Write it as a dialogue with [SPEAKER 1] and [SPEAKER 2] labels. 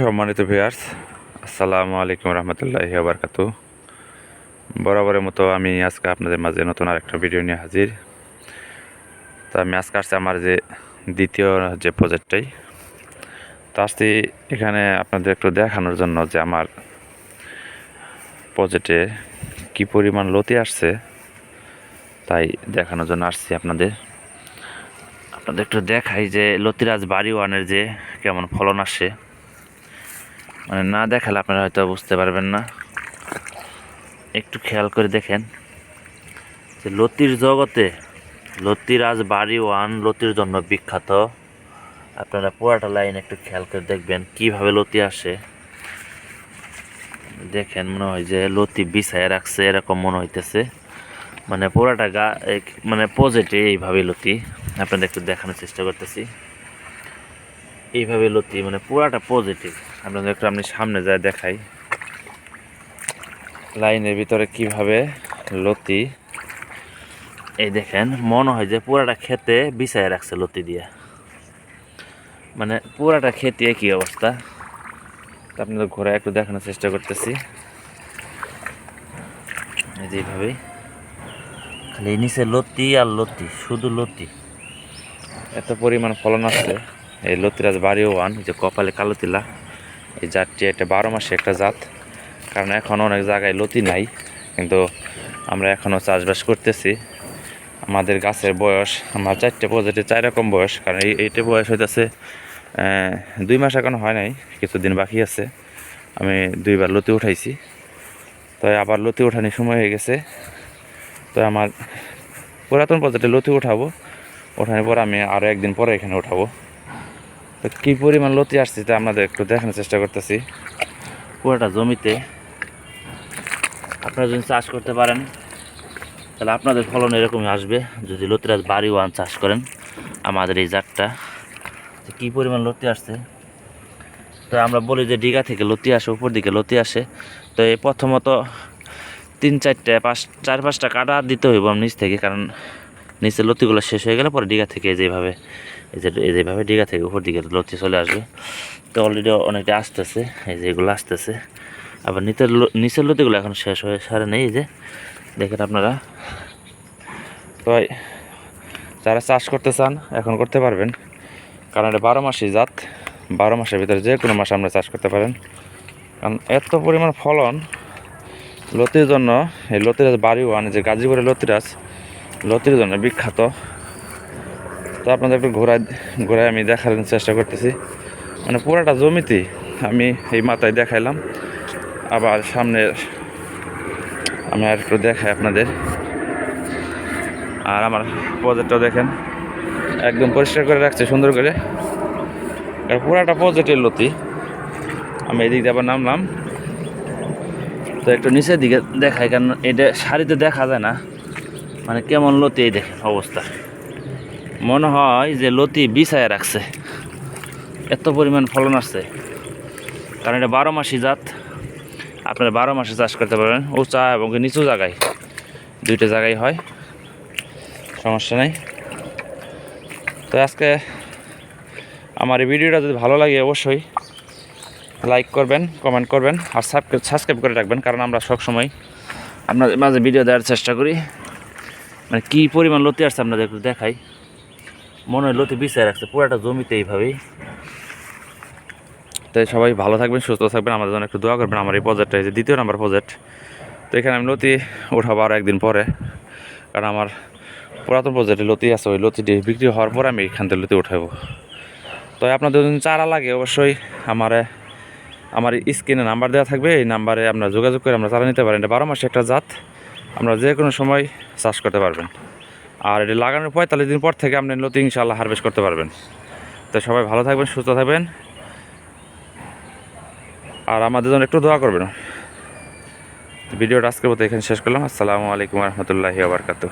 [SPEAKER 1] সম্মানিত ভিয়ার্স আসসালামু আলাইকুম রহমতুল্লাহি আবরকাত বরাবরের মতো আমি আজকে আপনাদের মাঝে নতুন আরেকটা ভিডিও নিয়ে হাজির। তো আমি আজকে আসছি আমার যে দ্বিতীয় যে প্রজেক্টটাই তো আসছি এখানে আপনাদের একটু দেখানোর জন্য যে আমার প্রজেক্টে কি পরিমাণ লতি আসছে, তাই দেখানোর জন্য আসছি আপনাদের। আপনাদের একটু দেখাই যে লতিরাজ বাড়ি ওয়ানের যে কেমন ফলন আসে মানে না দেখালে আপনারা হয়তো বুঝতে পারবেন না। একটু খেয়াল করে দেখেন যে লতির জগতে লতিরাজ বাড়ি ওয়ান, লতির জন্য বিখ্যাত। আপনারা পুরাটা লাইন একটু খেয়াল করে দেখবেন কীভাবে লতি আসে। দেখেন মনে হয় যে লতি বিছায় রাখছে, এরকম মনে হইতেছে। মানে পুরাটা গা মানে পজেটে এইভাবে লতি। আপনাদের একটু দেখানোর চেষ্টা করতেছি। এইভাবে লতি মানে পুরাটা পজিটিভ আপনাদের একটু আপনি সামনে যায় দেখাই। লাইনের ভিতরে কীভাবে লতি। এই দেখেন, মনে হয় যে পুরাটা খেতে বিছায় রাখছে লতি দিয়ে। মানে পুরাটা খেতে কি অবস্থা। আপনাদের ঘোরা একটু দেখানোর চেষ্টা করতেছি। এই যে খালি নিচে লতি আর লতি, শুধু লতি। এত পরিমাণ ফলন আছে। এই লতিরাজ বাড়ি ওয়ান যে কপালে কালো তিলা। এই জাতটি একটা বারো মাসে একটা জাত। কারণ এখন অনেক জায়গায় লতি নাই, কিন্তু আমরা এখনও চাষবাস করতেছি। আমাদের গাছের বয়স, আমার চারটে প্রজাতির চার রকম বয়স। কারণ এই, এইটা বয়স হইতেছে দুই মাস এখন হয় নাই, কিছুদিন বাকি আছে। আমি দুইবার লতি উঠাইছি। তো আবার লতি উঠানোর সময় হয়ে গেছে। তো আমার পুরাতন প্রজাতির লতি উঠাবো। ওঠানোর পর আমি আরও একদিন পরে এখানে উঠাবো। তো কী পরিমাণ লতি আসছে তা আপনাদের একটু দেখানোর চেষ্টা করতেছি। পুরোটা জমিতে আপনারা যদি চাষ করতে পারেন, তাহলে আপনাদের ফলন এরকমই আসবে। যদি লতিরাজ বাড়ি ওয়ান চাষ করেন, আমাদের এই জাতটা কী পরিমাণ লতি আসছে? তো আমরা বলি যে ডিগা থেকে লতি আসে, উপর দিকে লতি আসে। তো এই প্রথমত তিন চারটে, পাঁচ, চার পাঁচটা কাটা দিতে হইব নিচ থেকে, কারণ নিচে লতিগুলো শেষ হয়ে গেলে পরে ডিগা থেকে যেভাবে এই যে যেভাবে ডিগা থেকে উপর দিকে লতি চলে আসবে। তো অলরেডি অনেকটা আসতেছে, এই যে এগুলো আসতেছে। আবার নিচের নিচের লতিগুলো এখন শেষ হয়ে সারে নেই, এই যে। দেখেন আপনারা। তো যারা চাষ করতে চান, এখন করতে পারবেন। কারণ এটা বারো মাসই জাত। বারো মাসের ভিতরে যে কোনো মাসে আমরা চাষ করতে পারেন। কারণ এত পরিমাণ ফলন, লতির জন্য, এই লতিরাজ বাড়ি ওয়ান যে গাজীপুরের লতিরাজ, লতির জন্য বিখ্যাত। তো আপনাদের একটু ঘোরায় ঘোরায় আমি দেখার চেষ্টা করতেছি। মানে পুরাটা জমিতে আমি এই মাথায় দেখাইলাম। আবার সামনে আমি আর একটু দেখাই আপনাদের। আর আমার প্রজেক্টটাও দেখেন, একদম পরিষ্কার করে রাখছে, সুন্দর করে। আর পুরাটা প্রজেক্টের লতি। আমি এদিক দিয়ে আবার নামলাম। তো একটু নিচের দিকে দেখাই, কারণ এটা শাড়িতে দেখা যায় না। মানে কেমন লতি এই দেখেন অবস্থা। মনে হয় যে লতি বিছায় রাখছে। এত পরিমাণ ফলন আসছে। কারণ এটা বারো মাসি জাত। আপনারা বারো মাসে চাষ করতে পারবেন। উঁচা এবং নিচু জায়গায়। দুইটা জায়গায় হয়। সমস্যা নেই। তো আজকে আমার এই ভিডিওটা যদি ভালো লাগে অবশ্যই লাইক করবেন, কমেন্ট করবেন আর সাবস্ক্রাইব সাবস্ক্রাইব করে রাখবেন। কারণ আমরা সবসময় আপনাদের মাঝে ভিডিও দেওয়ার চেষ্টা করি। মানে কী পরিমাণ লতি আসছে আপনাদের দেখাই। মনে হয় লতি বিছায় রাখছে, পুরাটা জমিতে এইভাবেই তাই সবাই ভালো থাকবেন, সুস্থ থাকবেন, আমাদের জন্য একটু দোয়া করবেন, আমার এই প্রজেক্টটা যে দ্বিতীয় নাম্বার প্রজেক্ট তো এখানে আমি লতি উঠাবো আরও একদিন পরে, কারণ আমার পুরাতন প্রজেক্টে লতি আছে, ওই লতিটি বিক্রি হওয়ার পরে আমি এখান থেকে লতি উঠাবো। তো আপনাদের যদি চারা লাগে, অবশ্যই আমার আমার স্ক্রিনে নাম্বার দেওয়া থাকবে, এই নাম্বারে আপনারা যোগাযোগ করে আমরা চারা নিতে পারেন। এটা বারো মাসে একটা জাত, আমরা যে কোনো সময় চাষ করতে পারবেন। আর এটা লাগানোর পঁয়তাল্লিশ দিন পর থেকে আপনি নতুন ইনশাল্লাহ হারভেস্ট করতে পারবেন। তো সবাই ভালো থাকবেন, সুস্থ থাকবেন। আর আমাদের জন্য একটু দোয়া করবেন। ভিডিওটা আজকের মতো এখানে শেষ করলাম। আসসালামু আলাইকুম রহমতুল্লাহি আবরকাতু